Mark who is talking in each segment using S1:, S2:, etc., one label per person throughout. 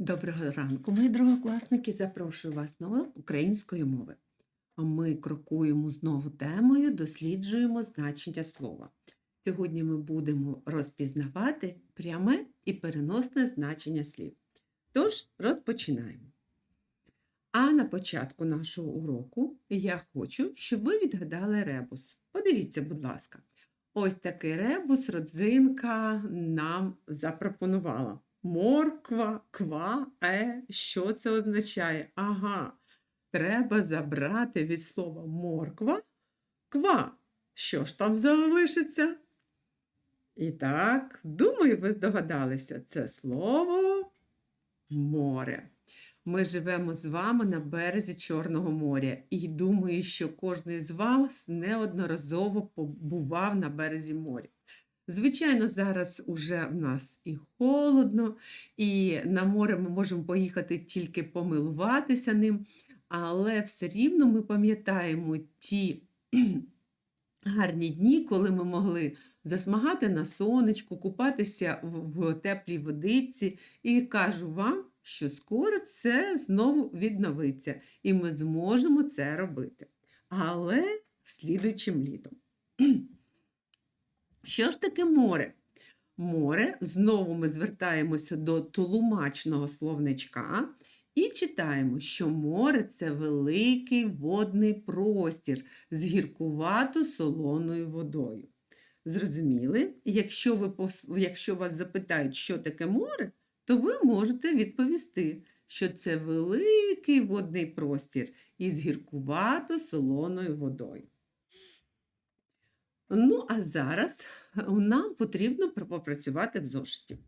S1: Доброго ранку, мої другокласники. Запрошую вас на урок української мови. Ми крокуємо знову темою, досліджуємо значення слова. Сьогодні ми будемо розпізнавати пряме і переносне значення слів. Тож розпочинаємо. А на початку нашого уроку я хочу, щоб ви відгадали ребус. Подивіться, будь ласка. Ось такий ребус родзинка нам запропонувала. Морква, ква, е. Що це означає? Ага, треба забрати від слова морква ква. Що ж там залишиться? І так, думаю, ви здогадалися, це слово море. Ми живемо з вами на березі Чорного моря, і думаю, що кожен з вас неодноразово побував на березі моря. Звичайно, зараз уже в нас і холодно, і на море ми можемо поїхати тільки помилуватися ним, але все рівно ми пам'ятаємо ті гарні дні, коли ми могли засмагати на сонечку, купатися в, теплій водиці. І кажу вам, що скоро це знову відновиться, і ми зможемо це робити. Але слідуючим літом. Що ж таке море? Море, знову ми звертаємося до тлумачного словничка і читаємо, що море це великий водний простір з гіркувато-солоною водою. Зрозуміли? Якщо, ви, якщо вас запитають, що таке море, то ви можете відповісти, що це великий водний простір із гіркувато-солоною водою. Ну, а зараз нам потрібно попрацювати в зошиті.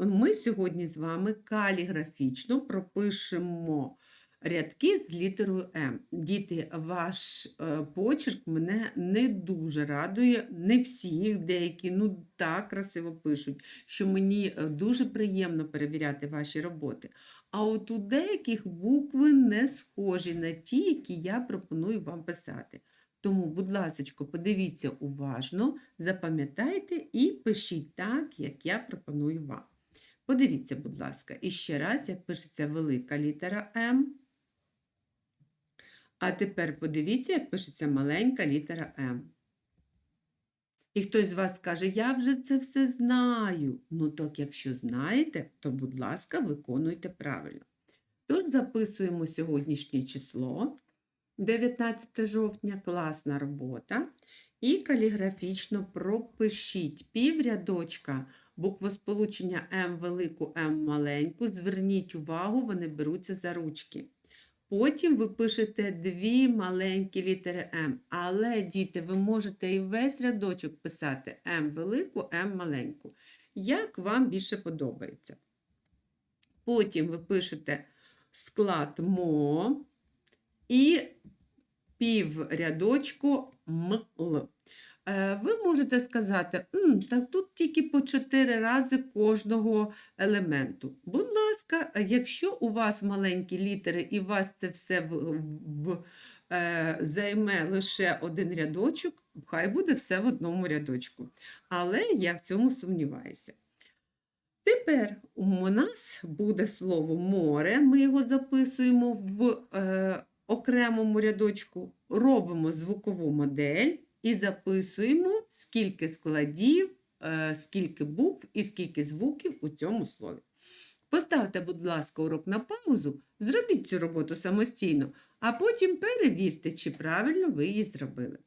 S1: Ми сьогодні з вами каліграфічно пропишемо рядки з літерою М. Діти, ваш е, почерк мене не дуже радує. Не всіх, деякі ну так красиво пишуть, що мені е, дуже приємно перевіряти ваші роботи. А от у деяких букви не схожі на ті, які я пропоную вам писати. Тому, будь ласка, подивіться уважно, запам'ятайте і пишіть так, як я пропоную вам. Подивіться, будь ласка, і ще раз, як пишеться велика літера М. А тепер подивіться, як пишеться маленька літера М. І хтось з вас скаже, я вже це все знаю. Ну так, якщо знаєте, то, будь ласка, виконуйте правильно. Тож записуємо сьогоднішнє число. 19 жовтня класна робота. І каліграфічно пропишіть піврядочка буквосполучення М велику, М маленьку. Зверніть увагу, вони беруться за ручки. Потім ви пишете дві маленькі літери М. Але, діти, ви можете і весь рядочок писати М велику, М маленьку. Як вам більше подобається. Потім ви пишете склад мо і піврядочку мл. Е, Ви можете сказати, «М, так тут тільки по 4 рази кожного елементу. Будь ласка, якщо у вас маленькі літери і у вас це все в, в, е, займе лише один рядочок, хай буде все в одному рядочку. Але я в цьому сумніваюся. Тепер у нас буде слово море, ми його записуємо в е, окремому рядочку, робимо звукову модель і записуємо, скільки складів, е, скільки букв і скільки звуків у цьому слові. Поставте, будь ласка, урок на паузу, зробіть цю роботу самостійно, а потім перевірте, чи правильно ви її зробили.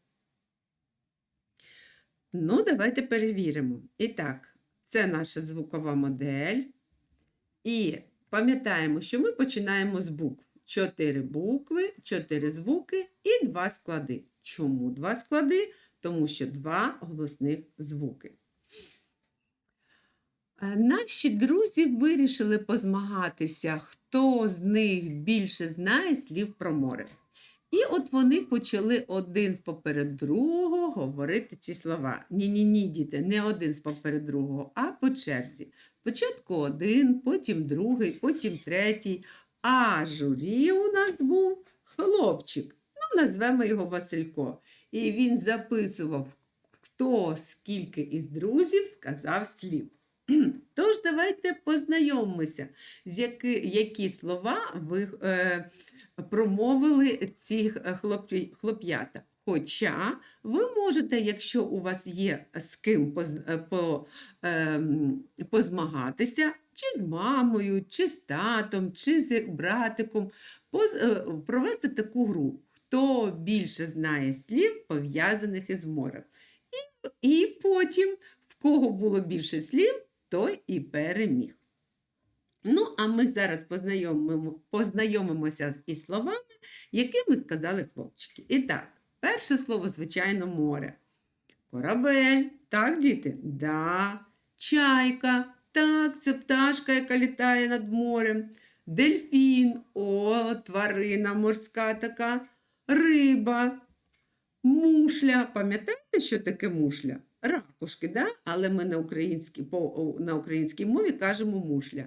S1: Ну, давайте перевіримо. І так, це наша звукова модель. І пам'ятаємо, що ми починаємо з букв. Чотири букви, чотири звуки і два склади. Чому два склади? Тому що два голосних звуки. Е, Наші друзі вирішили позмагатися, хто з них більше знає слів про море. І от вони почали один з поперед другого говорити ці слова. Ні-ні-ні, діти, не один з поперед другого, а по черзі. Спочатку один, потім другий, потім третій. А журі у нас був хлопчик. Ну, назвемо його Василько. І він записував, хто скільки із друзів сказав слів. Тож давайте познайомимося, з які, які слова ви е, промовили ці е, хлоп'ята. Хоча ви можете, якщо у вас є з ким поз- е, по, ем, позмагатися, чи з мамою, чи з татом, чи з братиком, е, провести таку гру. Хто більше знає слів, пов'язаних із морем. І, і потім, в кого було більше слів, той і переміг. Ну, а ми зараз познайомимо, познайомимося із словами, які ми сказали хлопчики. І так, перше слово, звичайно, море. Корабель. Так, діти? Да. Чайка. Так, це пташка, яка літає над морем. Дельфін. О, тварина морська така. Риба. Мушля. Пам'ятаєте, що таке мушля? Ракушки, да? але ми на українській, на українській мові кажемо мушля.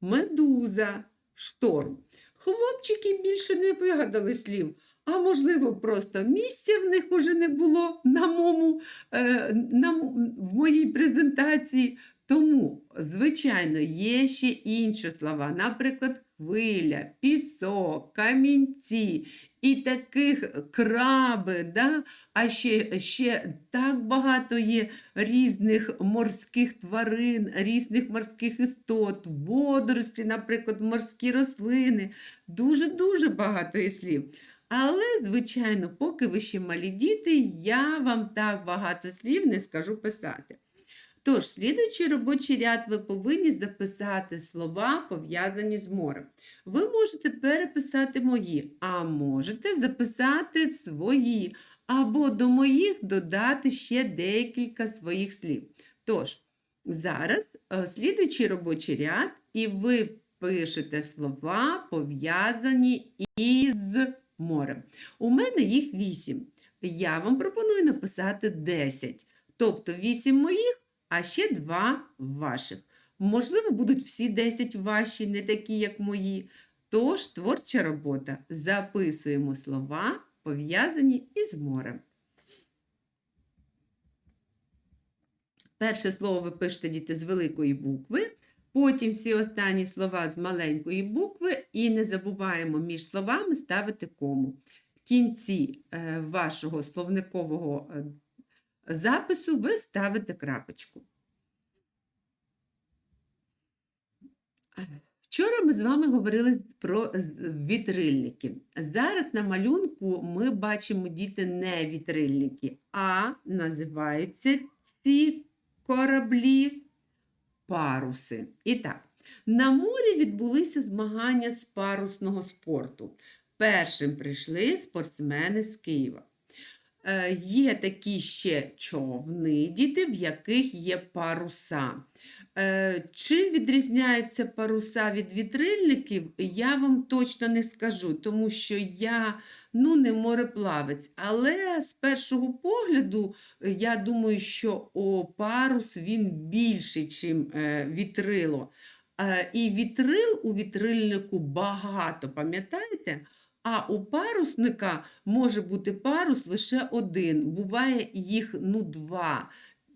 S1: Медуза, шторм. Хлопчики більше не вигадали слів, а можливо, просто місця в них уже не було на моєму, е, на, в моїй презентації. Тому, звичайно, є ще інші слова, наприклад, хвиля, пісок, камінці і таких краби, да? а ще, ще так багато є різних морських тварин, різних морських істот, водорості, наприклад, морські рослини. Дуже-дуже багато є слів. Але, звичайно, поки ви ще малі діти, я вам так багато слів не скажу писати. Тож, слідуючий робочий ряд ви повинні записати слова, пов'язані з морем. Ви можете переписати мої, а можете записати свої, або до моїх додати ще декілька своїх слів. Тож, зараз е, слідуючий робочий ряд, і ви пишете слова, пов'язані із морем. У мене їх вісім. Я вам пропоную написати 10. Тобто 8 моїх, а ще 2 ваших. Можливо, будуть всі 10 ваші, не такі, як мої. Тож творча робота. Записуємо слова, пов'язані із морем. Перше слово ви пишете діти з великої букви, потім всі останні слова з маленької букви, і не забуваємо між словами ставити кому. В кінці е, вашого словникового е, запису ви ставите крапочку. Вчора ми з вами говорили про вітрильники. Зараз на малюнку ми бачимо діти не вітрильники, а називаються ці кораблі паруси. І так, на морі відбулися змагання з парусного спорту. Першим прийшли спортсмени з Києва. Е, Є такі ще човни, діти, в яких є паруса. Е, Чим відрізняються паруса від вітрильників, я вам точно не скажу, тому що я ну, не мореплавець. Але з першого погляду, е, я думаю, що о, парус він більший, ніж вітрило. І вітрил у вітрильнику багато, пам'ятаєте? А у парусника може бути парус лише один. Буває їх ну, два,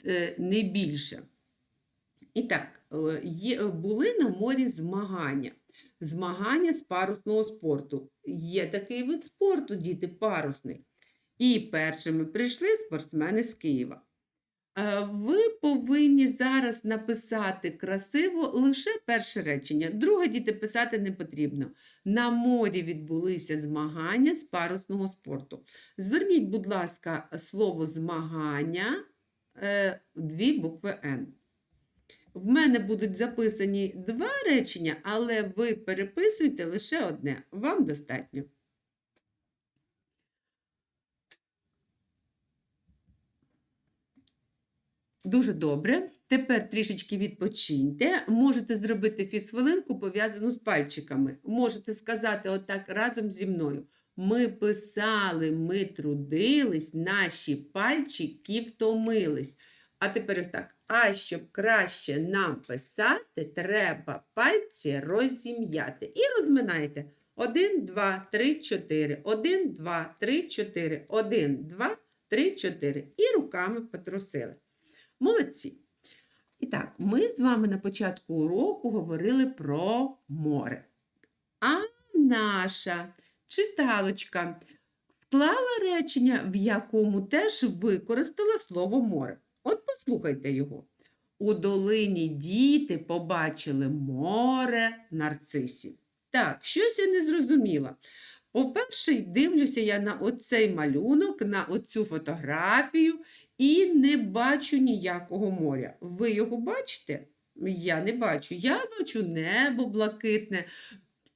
S1: е, не більше. І так, е, були на морі змагання. Змагання з парусного спорту. Є такий вид спорту, діти, парусний. І першими прийшли спортсмени з Києва. Е, Ви повинні зараз написати красиво лише перше речення. Друге діти писати не потрібно. На морі відбулися змагання з парусного спорту. Зверніть, будь ласка, слово змагання е, дві букви Н. В мене будуть записані два речення, але ви переписуєте лише одне. Вам достатньо. Дуже добре. Тепер трішечки відпочиньте. Можете зробити фізхвилинку, пов'язану з пальчиками. Можете сказати отак разом зі мною. Ми писали, ми трудились, наші пальчики втомились. А тепер так. А щоб краще нам писати, треба пальці розім'яти. І розминаєте. 1, 2, 3, 4. 1, 2, 3, 4. 1, 2, 3, 4. І руками потрусили. Молодці. І так, ми з вами на початку уроку говорили про море. А наша читалочка склала речення, в якому теж використала слово море. От послухайте його. У долині діти побачили море нарцисів. Так, щось я не зрозуміла. По-перше, дивлюся я на оцей малюнок, на оцю фотографію і не бачу ніякого моря. Ви його бачите? Я не бачу. Я бачу небо блакитне,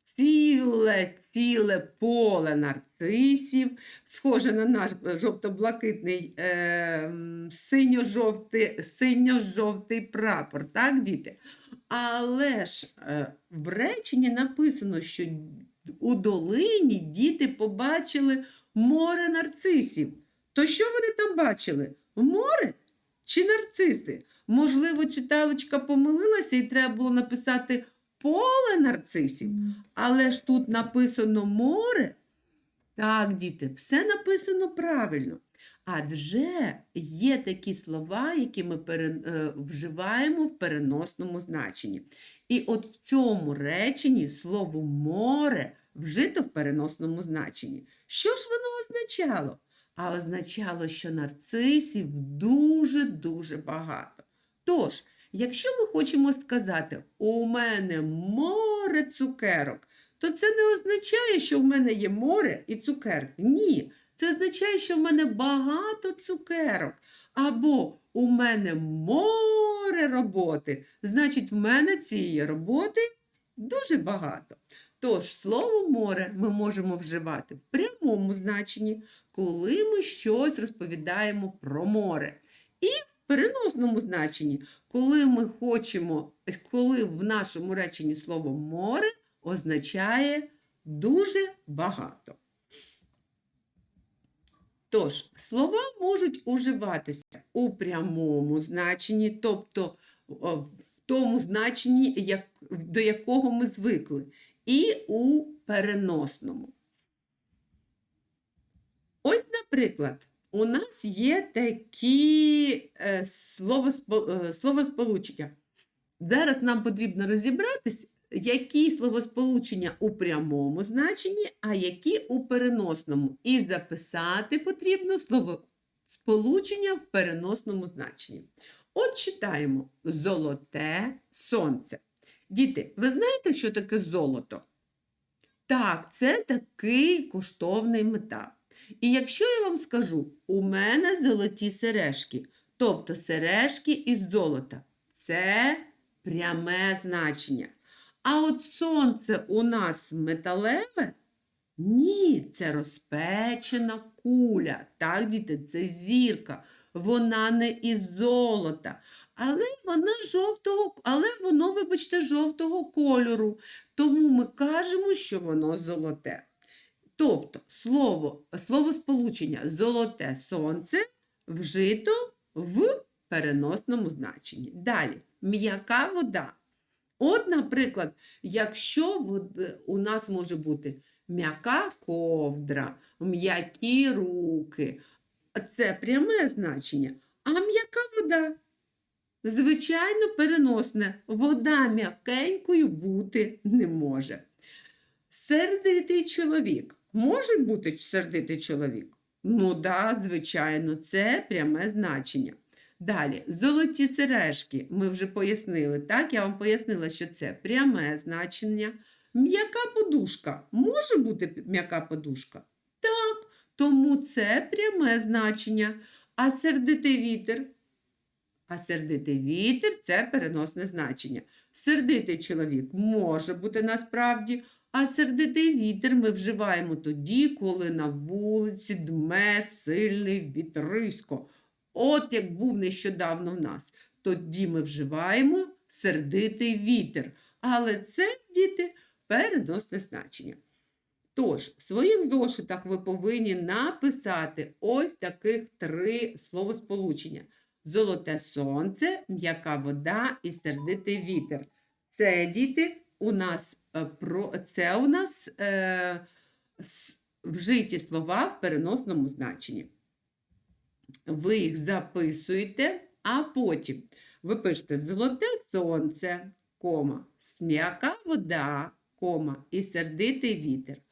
S1: ціле, ціле поле нарцисів, схоже на наш жовто-блакитний е, синьо-жовтий, синьо-жовтий прапор, так, діти? Але ж е, в реченні написано, що у долині діти побачили море нарцисів. То що вони там бачили? Море чи нарциси? Можливо, читалочка помилилася і треба було написати поле нарцисів. Але ж тут написано море. Так, діти, все написано правильно. Адже є такі слова, які ми пере, е, вживаємо в переносному значенні. І от в цьому реченні слово море вжито в переносному значенні. Що ж воно означало? А означало, що нарцисів дуже-дуже багато. Тож, якщо ми хочемо сказати, у мене море цукерок, то це не означає, що в мене є море і цукерки. Ні, це означає, що в мене багато цукерок. Або у мене море роботи. Значить, в мене цієї роботи дуже багато. Тож, слово море ми можемо вживати в прямому значенні, коли ми щось розповідаємо про море. І в переносному значенні, коли ми хочемо, коли в нашому реченні слово море означає дуже багато. Тож, слова можуть уживатися у прямому значенні, тобто в тому значенні, до якого ми звикли, і у переносному. Ось, наприклад, у нас є такі е, е, словосполучення. Зараз нам потрібно розібратись, які словосполучення у прямому значенні, а які у переносному. І записати потрібно словосполучення в переносному значенні. От читаємо золоте сонце. Діти, ви знаєте, що таке золото? Так, це такий коштовний метал. І якщо я вам скажу, у мене золоті сережки, тобто сережки із золота, це пряме значення. А от сонце у нас металеве? Ні, це розпечена куля. Так, діти, це зірка. Вона не із золота, але вона жовтого, але воно, вибачте, жовтого кольору. Тому ми кажемо, що воно золоте. Тобто слово, словосполучення золоте сонце вжито в переносному значенні. Далі, м'яка вода. От, наприклад, якщо у нас може бути м'яка ковдра, м'які руки, це пряме значення, а м'яка вода. Звичайно, переносне. Вода м'якенькою бути не може. Сердитий чоловік. Може бути сердитий чоловік? Ну да, звичайно, це пряме значення. Далі, золоті сережки. Ми вже пояснили, так? Я вам пояснила, що це пряме значення. М'яка подушка. Може бути м'яка подушка? Так, тому це пряме значення. А сердитий вітер? А сердитий вітер це переносне значення. Сердитий чоловік може бути насправді, а сердитий вітер ми вживаємо тоді, коли на вулиці дме сильний вітрисько. От як був нещодавно в нас. Тоді ми вживаємо сердитий вітер. Але це, діти, переносне значення. Тож, в своїх зошитах ви повинні написати ось таких три словосполучення: золоте сонце, м'яка вода і сердитий вітер. Це діти у нас е, про це у нас е, вжиті слова в переносному значенні. Ви їх записуєте, а потім Ви пишете золоте сонце, кома, см'яка вода, кома, і сердитий вітер.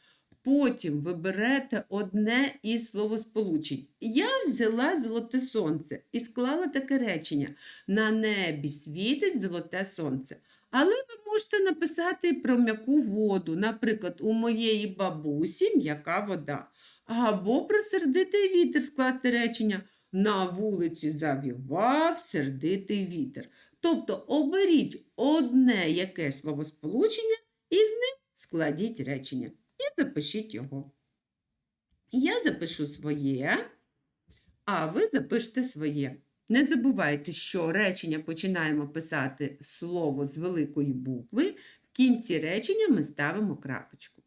S1: Потім ви берете одне із словосполучень. Я взяла золоте сонце і склала таке речення. На небі світить золоте сонце. Але ви можете написати про м'яку воду, наприклад, у моєї бабусі м'яка вода. Або про сердитий вітер скласти речення. На вулиці завівав сердитий вітер. Тобто оберіть одне яке словосполучення і з ним складіть речення. Запишіть його. Я запишу своє, а ви запишете своє. Не забувайте, що речення починаємо писати слово з великої букви. В кінці речення ми ставимо крапочку.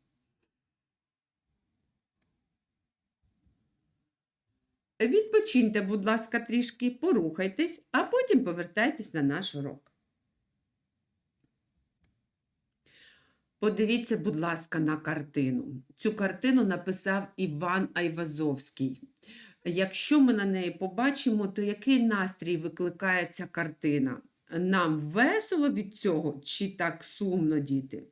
S1: Відпочиньте, будь ласка, трішки, порухайтесь, а потім повертайтесь на наш урок. Подивіться, будь ласка, на картину. Цю картину написав Іван Айвазовський. Якщо ми на неї побачимо, то який настрій викликає ця картина? Нам весело від цього чи так сумно, діти?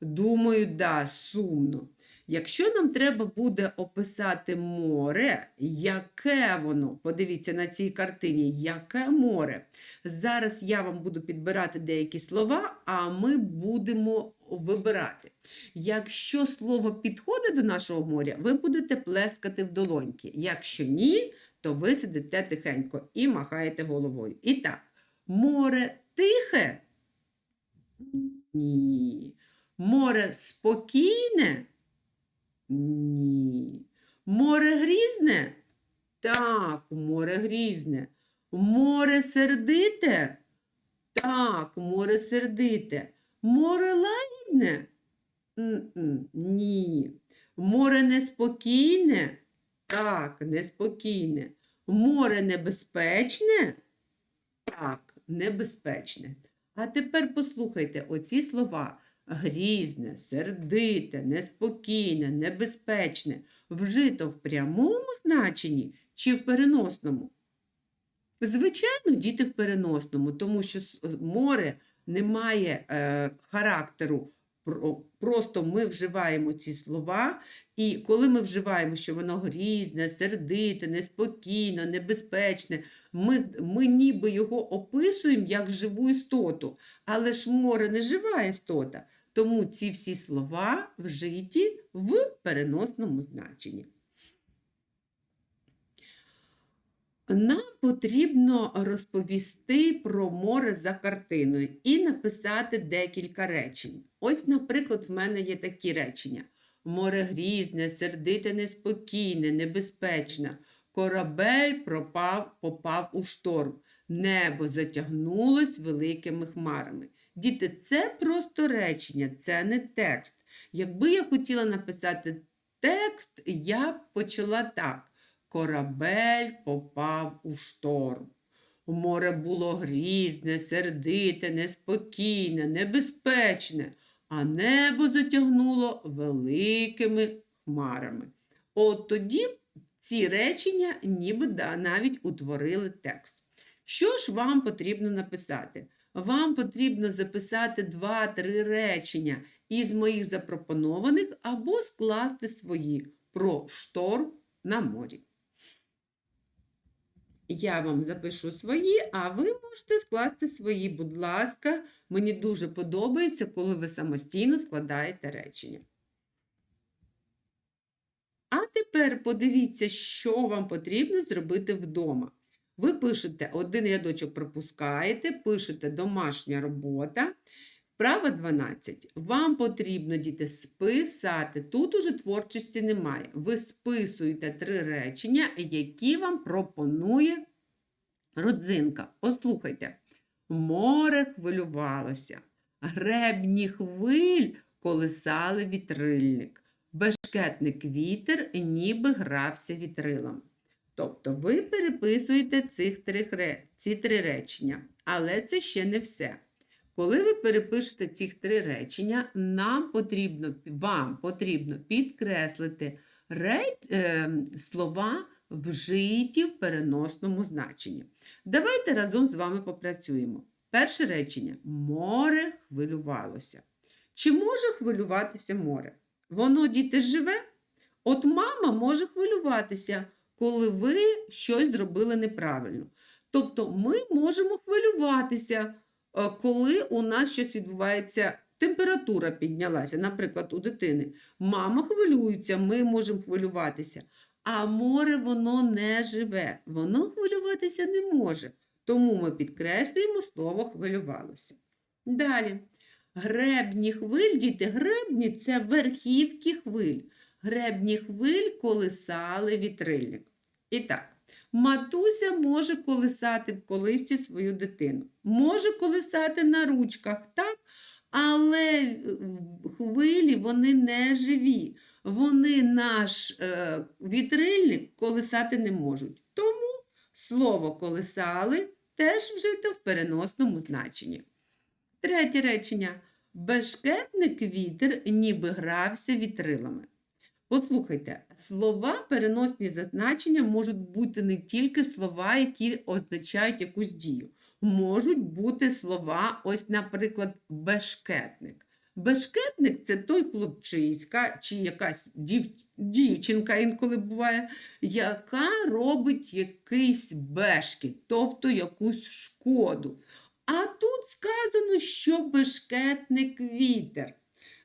S1: Думаю, да, сумно. Якщо нам треба буде описати море, яке воно, подивіться на цій картині, яке море. Зараз я вам буду підбирати деякі слова, а ми будемо вибирати. Якщо слово підходить до нашого моря, ви будете плескати в долоньки. Якщо ні, то ви сидите тихенько і махаєте головою. І так, море тихе? Ні. Море спокійне? Ні. Море грізне? Так, море грізне. Море сердите? Так, море сердите. Море лагідне? М-м, Ні. Море неспокійне? Так, неспокійне. Море небезпечне? Так, небезпечне. А тепер послухайте оці слова грізне, сердите, неспокійне, небезпечне, вжито в прямому значенні чи в переносному? Звичайно, діти в переносному, тому що море не має е, характеру. Про- Просто ми вживаємо ці слова, і коли ми вживаємо, що воно грізне, сердите, неспокійне, небезпечне, ми, ми ніби його описуємо як живу істоту. Але ж море не жива істота, тому ці всі слова вжиті в переносному значенні. Нам потрібно розповісти про море за картиною і написати декілька речень. Ось, наприклад, в мене є такі речення: море грізне, сердите, неспокійне, небезпечне. Корабель пропав, попав у шторм. Небо затягнулось великими хмарами. Діти, це просто речення, це не текст. Якби я хотіла написати текст, я б почала так. Корабель попав у шторм. Море було грізне, сердите, неспокійне, небезпечне, а небо затягнуло великими хмарами. От тоді ці речення ніби навіть утворили текст. Що ж вам потрібно написати? Вам потрібно записати два-три речення із моїх запропонованих або скласти свої про шторм на морі. Я вам запишу свої, а ви можете скласти свої, будь ласка. Мені дуже подобається, коли ви самостійно складаєте речення. А тепер подивіться, що вам потрібно зробити вдома. Ви пишете один рядочок пропускаєте, пишете домашня робота. Вправа 12. Вам потрібно, діти, списати. Тут уже творчості немає. Ви списуєте три речення, які вам пропонує родзинка. Послухайте. Море хвилювалося, гребні хвиль колисали вітрильник, бешкетник вітер ніби грався вітрилом. Тобто ви переписуєте цих три, ці три речення, але це ще не все. Коли ви перепишете ці три речення, нам потрібно, вам потрібно підкреслити ре, е, слова вжиті в переносному значенні. Давайте разом з вами попрацюємо. Перше речення. Море хвилювалося. Чи може хвилюватися море? Воно, діти, живе? От мама може хвилюватися, коли ви щось зробили неправильно. Тобто ми можемо хвилюватися, коли у нас щось відбувається, температура піднялася, наприклад, у дитини. Мама хвилюється, ми можемо хвилюватися. А море воно не живе, воно хвилюватися не може. Тому ми підкреслюємо слово хвилювалося. Далі. Гребні хвиль, діти, гребні це верхівки хвиль. Гребні хвиль колисали вітрильник. І так, матуся може колисати в колисці свою дитину. Може колисати на ручках, так? Але е, хвилі вони не живі. Вони наш е, вітрильник колисати не можуть. Тому слово колисали теж вжито в переносному значенні. Третє речення. Бешкетник вітер ніби грався вітрилами. Послухайте, слова переносні за значення можуть бути не тільки слова, які означають якусь дію. Можуть бути слова, ось, наприклад, бешкетник. Бешкетник це той хлопчиська чи якась дів... дівчинка інколи буває, яка робить якийсь бешкіт, тобто якусь шкоду. А тут сказано, що бешкетник вітер.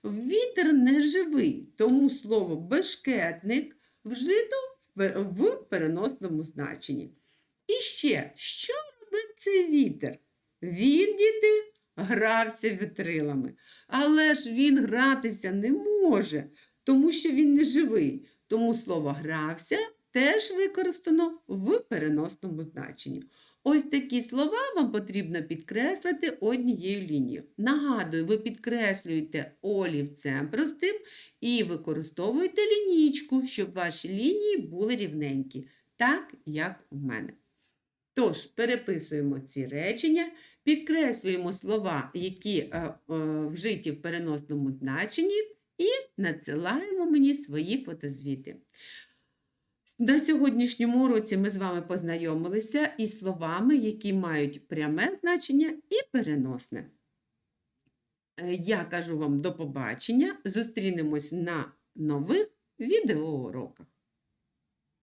S1: Вітер не живий, тому слово бешкетник вжито в в переносному значенні. І ще, що робив цей вітер? Він, діти, грався вітрилами. Але ж він гратися не може, тому що він не живий. Тому слово грався теж використано в переносному значенні. Ось такі слова вам потрібно підкреслити однією лінією. Нагадую, ви підкреслюєте олівцем простим і використовуєте лінійку, щоб ваші лінії були рівненькі, так як у мене. Тож, переписуємо ці речення, підкреслюємо слова, які е, е, вжиті в переносному значенні, і надсилаємо мені свої фотозвіти. На сьогоднішньому уроці ми з вами познайомилися із словами, які мають пряме значення і переносне. Е, Я кажу вам до побачення. Зустрінемось на нових відеоуроках.